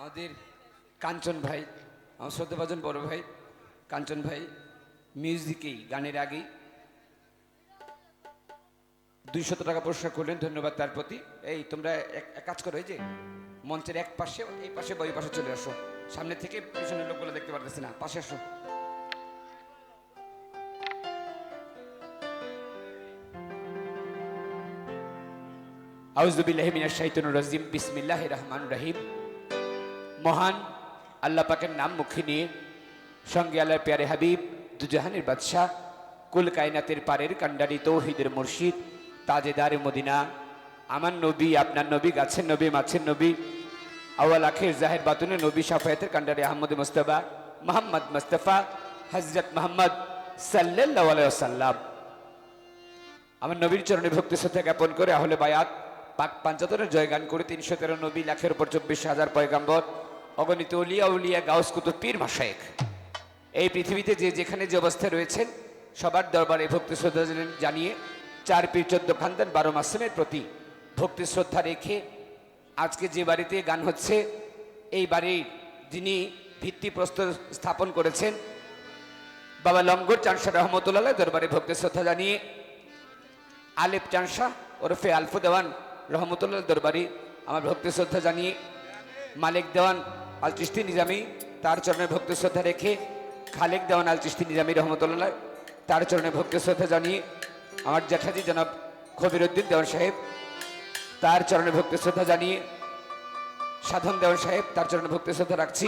আমাদের কাঞ্চন ভাই, আমার শ্রদ্ধাভাজন বড় ভাই, কাঞ্চন ভাই মিউজিকেই গানের আগেই দুইশত টাকা পুরস্কার করলেন, ধন্যবাদ তার প্রতি। এই, তোমরা এক কাজ করো, এই যে মঞ্চের এক পাশে, এই পাশে বা ওই পাশে চলে আসো। সামনে থেকে পিছনের লোকগুলো দেখতে পারতেছি না, পাশে আসো। আউজুবিল্লাহি মিনাশ শাইতানির রাজিম, বিসমিল্লাহির রহমানির রহিম। মহান আল্লাহ পাকের নাম মুখে নিয়ে সঙ্গে আল্লাহর প্যারে হাবিব, দুজাহানের বাদশাহ, কুল কায়নাতের পারের কান্ডারি তৌহিদের মুর্শিদ, তাজেদারে মদিনা, আমার নবী, আপনার নবী, গাছের নবী, মাছের নবী আওয়াল আখের জাহের বাতুনের নবী সাফায়াতের কান্ডারি আহমদ মুস্তফা, মোহাম্মদ মুস্তফা হজরত মোহাম্মদ সাল্লাল্লাহু সাল্লাম আমার নবীর চরণে ভক্তি শ্রদ্ধা জ্ঞাপন করে আহলে বায়াত পাক পাঞ্চাতনের জয়গান করে তিনশো তেরো নবী লাখের উপর চব্বিশ হাজার পয়গাম্বর অগণিত উলিয়া উলিয়া গাউস কুতুব পীর মাসায়েক এই পৃথিবীতে যে যেখানে যে অবস্থায় রয়েছেন, সবার দরবারে ভক্তি শ্রদ্ধা জানিয়ে চার পীর চোদ্দ খানদান বারো মাসেমের প্রতি ভক্তি শ্রদ্ধা রেখে আজকে যে বাড়িতে গান হচ্ছে, এই বাড়ির যিনি ভিত্তি প্রস্তর স্থাপন করেছেন, বাবা লঙ্গর চানসা রহমতুল্লাহ দরবারে ভক্তি শ্রদ্ধা জানিয়ে আলেপ চানসা ওরফে আলফু দেওয়ান রহমতুল্লাহ দরবারে আমার ভক্তি শ্রদ্ধা জানিয়ে, মালিক দেওয়ান আল চিস্তি নিজামি, তার চরণে ভক্তি শ্রদ্ধা রেখে খালেক দেওয়ান আল চিস্তি নিজামি রহমতুল্লাহ। তার চরণে ভক্তি শ্রদ্ধা জানিয়ে আমার জ্যাঠাজি জনাব খবির উদ্দিন দেওয়ান সাহেব, তার চরণে ভক্তি শ্রদ্ধা জানিয়ে সাধন দেওয়ান সাহেব, তার চরণে ভক্তি শ্রদ্ধা রাখছি,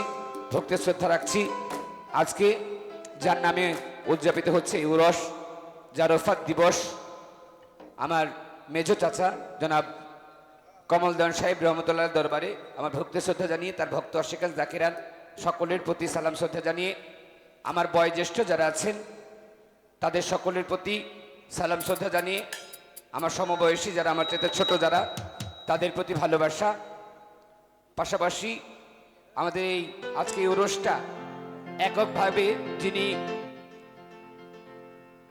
ভক্তি শ্রদ্ধা রাখছি। আজকে যার নামে উদযাপিত হচ্ছে ইউরস জারফাত দিবস, আমার মেজো চাচা জনাব কমল দেওয়ান সাহেব রহমতুল্লাহ দরবারে আমার ভক্তি শ্রদ্ধা জানিয়ে, তার ভক্ত আশিকান জাকিরান সকলের প্রতি সালাম শ্রদ্ধা জানিয়ে, আমার বয়োজ্যেষ্ঠ যারা আছেন, তাদের সকলের প্রতি সালাম শ্রদ্ধা জানিয়ে, আমার সমবয়সী যারা, আমার চেয়ে ছোট যারা, তাদের প্রতি ভালোবাসা। পাশাপাশি আমাদের এই আজকে এই ওরসটা এককভাবে যিনি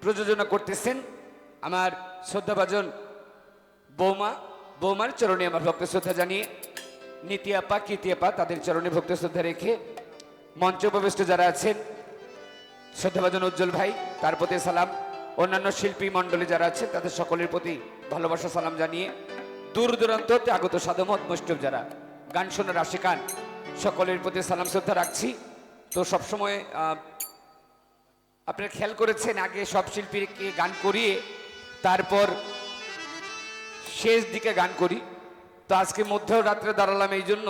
প্রযোজনা করতেছেন, আমার শ্রদ্ধাভাজন বৌমা বৌমার চরণে আমার ভক্ত শ্রদ্ধা জানিয়ে নীতি আপা, কীর্তি আপা তাদের চরণে ভক্ত শ্রদ্ধা রেখে মঞ্চ উপবিষ্ট যারা আছেন, শ্রদ্ধাভাজন উজ্জ্বল ভাই, তার প্রতি সালাম। অন্যান্য শিল্পী মণ্ডলী যারা আছেন, তাদের সকলের প্রতি ভালোবাসা, সালাম জানিয়ে দূর দূরান্ত হতে আগত সাধমত মুষ্টব যারা, গান শোনার আশিকান, সকলের প্রতি সালাম, শ্রদ্ধা রাখছি। তো সবসময় আপনারা খেয়াল করেছেন, আগে সব শিল্পীকে গান করিয়ে তারপর শেষ দিকে গান করি। তো আজকে মধ্যরাত্রে রাত্রে দাঁড়ালাম এই জন্য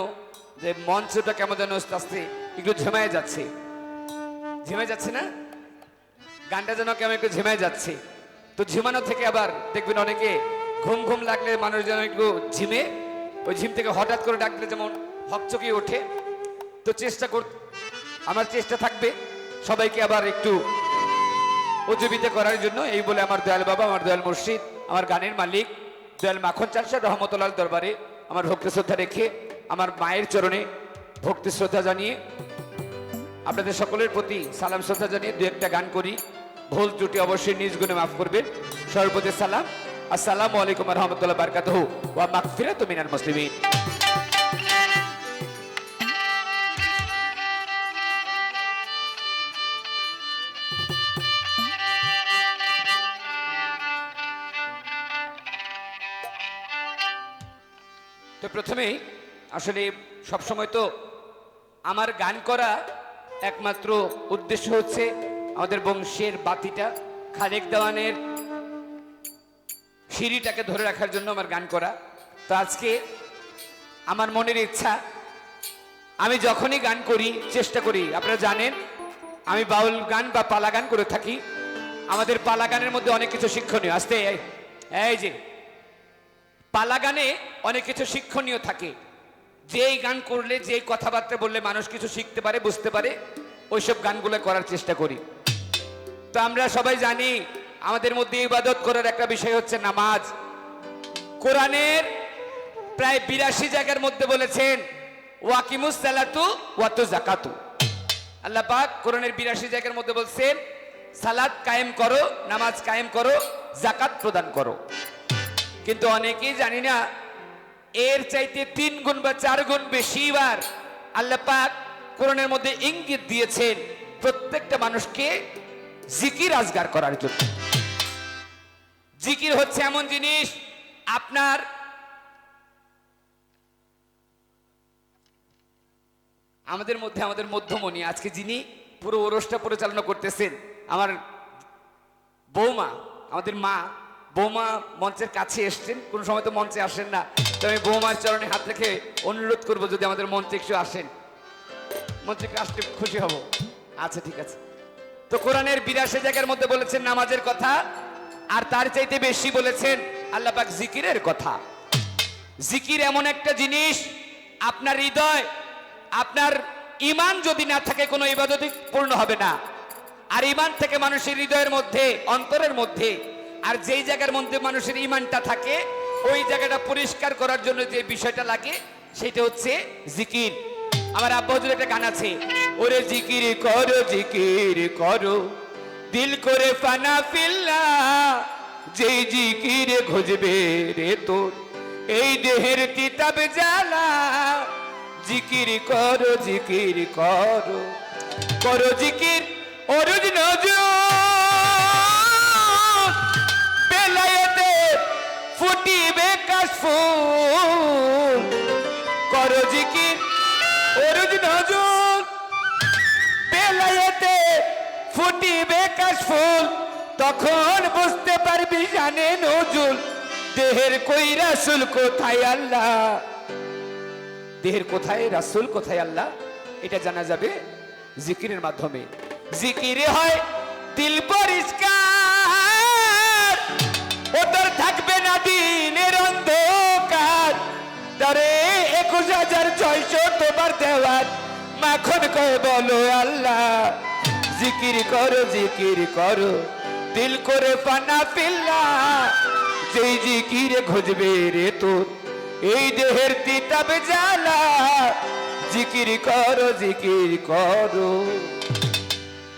যে মঞ্চটা কেমন যেন আস্তে আস্তে একটু ঝেমায় যাচ্ছে। ঝেমে যাচ্ছে না? গানটা যেন কেমন একটু ঝেমায় যাচ্ছে। তো ঝিমানো থেকে আবার দেখবেন অনেকে ঘুম ঘুম লাগলে মানুষ যেন একটু ঝিমে, ওই ঝিম থেকে হঠাৎ করে ডাকলে যেমন হকচকিয়ে ওঠে। তো চেষ্টা কর, আমার চেষ্টা থাকবে সবাইকে আবার একটু উজ্জীবিত করার জন্য। এই বলে আমার দয়াল বাবা, আমার দয়াল মুর্শিদ, আমার গানের মালিক। দয়াল মাখন চাষা রহমতুল্লাহ দরবারে আমার ভক্তি শ্রদ্ধা রেখে আমার মায়ের চরণে ভক্তি শ্রদ্ধা জানিয়ে আপনাদের সকলের প্রতি সালাম শ্রদ্ধা জানিয়ে দু একটা গান করি। ভুল ত্রুটি অবশ্যই নিজ গুণে মাফ করবেন। সর্বদে সালাম। আসসালামু আলাইকুম রহমতুল্লাহ বারকাতহ। ওয়া তো মিনাল মুসলিমিন। প্রথমেই আসলে সবসময় তো আমার গান করা একমাত্র উদ্দেশ্য হচ্ছে আমাদের বংশের বাতিটা, খালেক দেওয়ানের সিঁড়িটাকে ধরে রাখার জন্য আমার গান করা। তো আজকে আমার মনের ইচ্ছা, আমি যখনই গান করি, চেষ্টা করি, আপনারা জানেন, আমি বাউল গান বা পালা গান করে থাকি। আমাদের পালা গানের মধ্যে অনেক কিছু শিক্ষণীয়। আসতে, এই- যে পালা গানে অনেক কিছু শিক্ষণীয় থাকে। যেই গান করলে, যেই কথাবার্তা বললে মানুষ কিছু শিখতে পারে, বুঝতে পারে, ওইসব গানগুলো করার চেষ্টা করি। তো আমরা সবাই জানি, আমাদের মধ্যে ইবাদত করার একটা বিষয় হচ্ছে নামাজ। কোরআনের প্রায় বিরাশি জায়গার মধ্যে বলেছেন, ওয়াকিমুস সালাতু ওয়াতু জাকাতু আল্লাহ পাক কোরআনের বিরাশি জায়গার মধ্যে বলছেন, সালাত কায়েম করো, নামাজ কায়েম করো জাকাত প্রদান করো। কিন্তু অনেকেই জানি না, এর চাইতে তিন গুণ বা চার গুণ বেশি বার আল্লাহ পাক কোরআনের মধ্যে ইঙ্গিত দিয়েছেন প্রত্যেকটা মানুষকে জিকির আজগার করার জন্য। জিকির হচ্ছে এমন জিনিস, আপনার আমাদের মধ্যে, আমাদের মধ্যমণি, আজকে যিনি পুরো ওরসটা পরিচালনা করতেছেন, আমার বৌমা, আমাদের মা বৌমা মঞ্চের কাছে এসছেন। কোনো সময় তো মঞ্চে আসেন না। তো আমি বৌমার চরণে হাত রেখে অনুরোধ করব যদি আমাদের মঞ্চে একটু আসেন। মঞ্চে আসতে খুশি হব। আচ্ছা ঠিক আছে। তো কোরআনের বিরাশি জায়গার মধ্যে বলেছেন, নামাজের কথা আর তার চাইতে বেশি বলেছেন আল্লাহ পাক জিকিরের কথা। জিকির এমন একটা জিনিস, আপনার হৃদয়, আপনার ইমান যদি না থাকে, কোনো ইবাদতই পূর্ণ হবে না। আর ইমান থেকে মানুষের হৃদয়ের মধ্যে, অন্তরের মধ্যে আর যেই জায়গার মধ্যে মানুষের ইমানটা থাকে, ওই জায়গাটা পরিষ্কার করার জন্য যে বিষয়টা লাগে, সেটা হচ্ছে জিকির। আমার আব্বা হুজুর একটা গান আছে, ওরে জিকির করো জিকির করো, দিল করে ফানা ফিল্লা, যেই জিকিরে খুঁজবে রে তোর, এই দেহের কিতাব জ্বালা, জিকির করো জিকির করো করো জিকির অরুজ নজর। বেলায়েতে ফুটিবে কাশফুল করো জিকির, অরুজ নজর। বেলায়েতে ফুটিবে কাশফুল তখন বুঝতে পারবি জানে নজুল। দেহের কই রাসুল কোথায় আল্লাহ? দেহের কোথায়, রাসুল কোথায় আল্লাহ? এটা জানা যাবে জিকিরের মাধ্যমে। জিকিরে হয় দিল পরিষ্কার ওটার থাকবে না দিনের অন্ধকার। তারে একুশ হাজার ছয়শো তোমার দেওয়ার। মাখন কয়ে, বলো আল্লাহ, জিকির করো জিকির করো। দিল করে পানা পিল্লা যেই জিকিরে খুঁজবে রে তোর। এই দেহের তিতাবে জ্বালা, জিকির করো জিকির করো।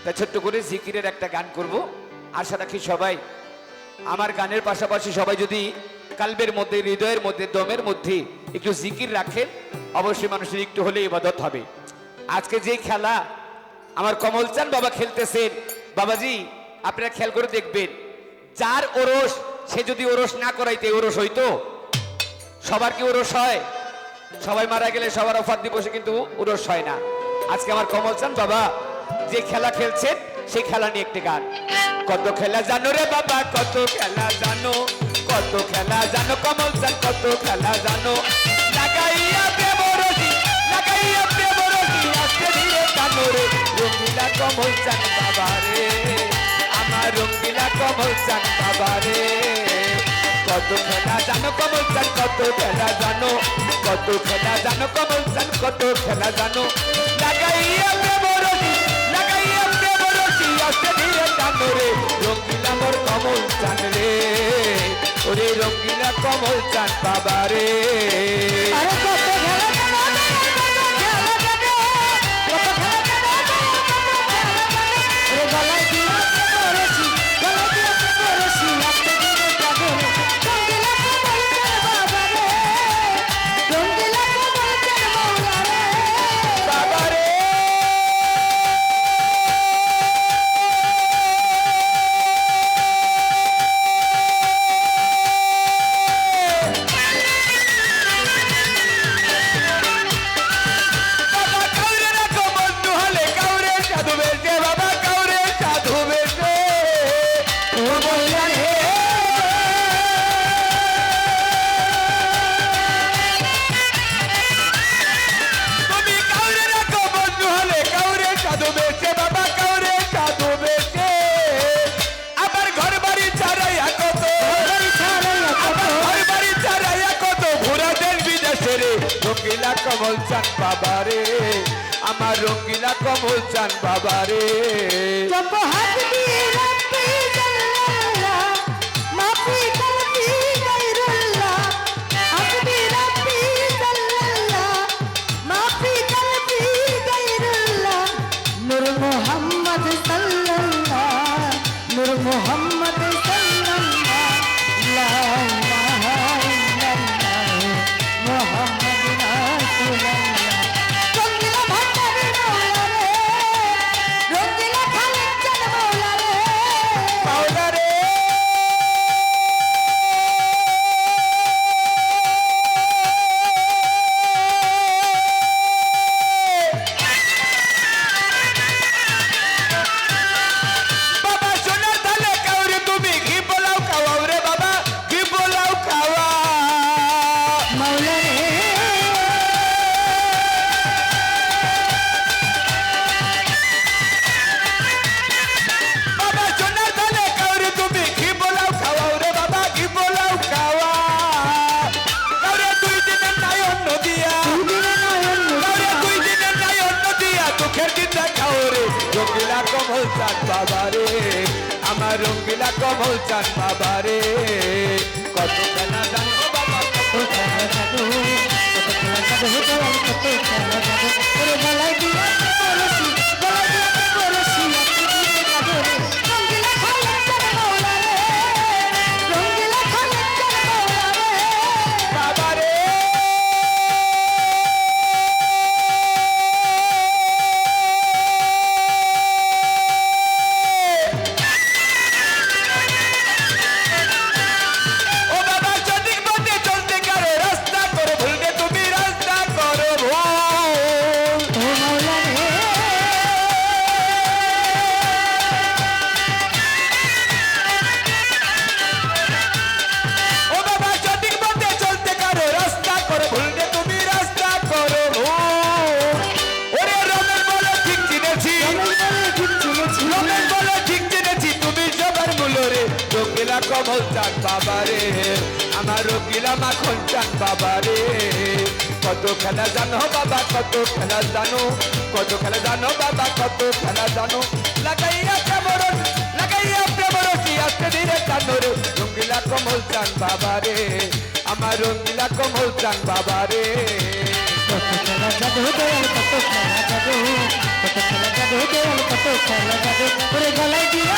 তা ছোট্ট করে জিকিরের একটা গান করব। আশা রাখি সবাই আমার গানের পাশাপাশি সবাই যদি কালবের মধ্যে, হৃদয়ের মধ্যে, দমের মধ্যে একটু জিকির রাখেন, অবশ্যই মানুষের একটু হলে ইবাদত হবে। আজকে যে খেলা, আমার কমলচান বাবা খেলতেছেন। বাবাজি, আপনারা খেয়াল করে দেখবেন, যার ওরস, সে যদি ওরস না করাইতে ওরস হইতো, সবার কি ওরস হয়? সবাই মারা গেলে সবার অফার দিবসে কিন্তু ওরস হয় না। আজকে আমার কমল চান বাবা যে খেলা খেলছেন, সেই খেলা নিয়ে একটি গান। কত খেলা জানো রে বাবা, কত খেলা জানো, কত খেলা জানো, কমল চান কত খেলা জানো। লাগাইয়া প্রেমরসি লাগাইয়া প্রেমরসি আস্তে ধীরে কানো রে। রঙ্গিলা কমল চান বাবা আমার রঙ্গিলা কমল চান বাবা কত খেলা জানো, কমল চান কত খেলা জানো, কত খেলা জানো, কমল চান কত খেলা জানো। লাগাইয়া লাগাইয়া আস্তে ধীরে রে রঙ্গিলা মোর কমল চান রে। ওরে রঙ্গিলা কমল চান বাবা রে চান বাবা রে। আমার রঙ্গিলা কমল চান বাবা বাবারে, আমার রঙ্গিলা কমল চান বাবারে। কত খেলা জানো বাবা, কত খেলা জানো। কত খেলা জানো কত খেলা জানো। বাবারে, আমার রোগীরা মাখন চান বাবারে। কত খেলা জানো বাবা, কত খেলা জানো। কত খেলা জানো বাবা, কত খেলা জানো। লাগাইয়া প্রেমরস, লাগাইয়া প্রেমরসি আস্তে ধীরে জানো রে রঙ্গিলা কমল চান বাবারে, আমার রঙ্গিলা কমল চান বাবারে। কত খেলা জানো দয়াল, কত খেলা জানো। কত খেলা জানো দয়াল, কত খেলা জানো। গলায় দিয়া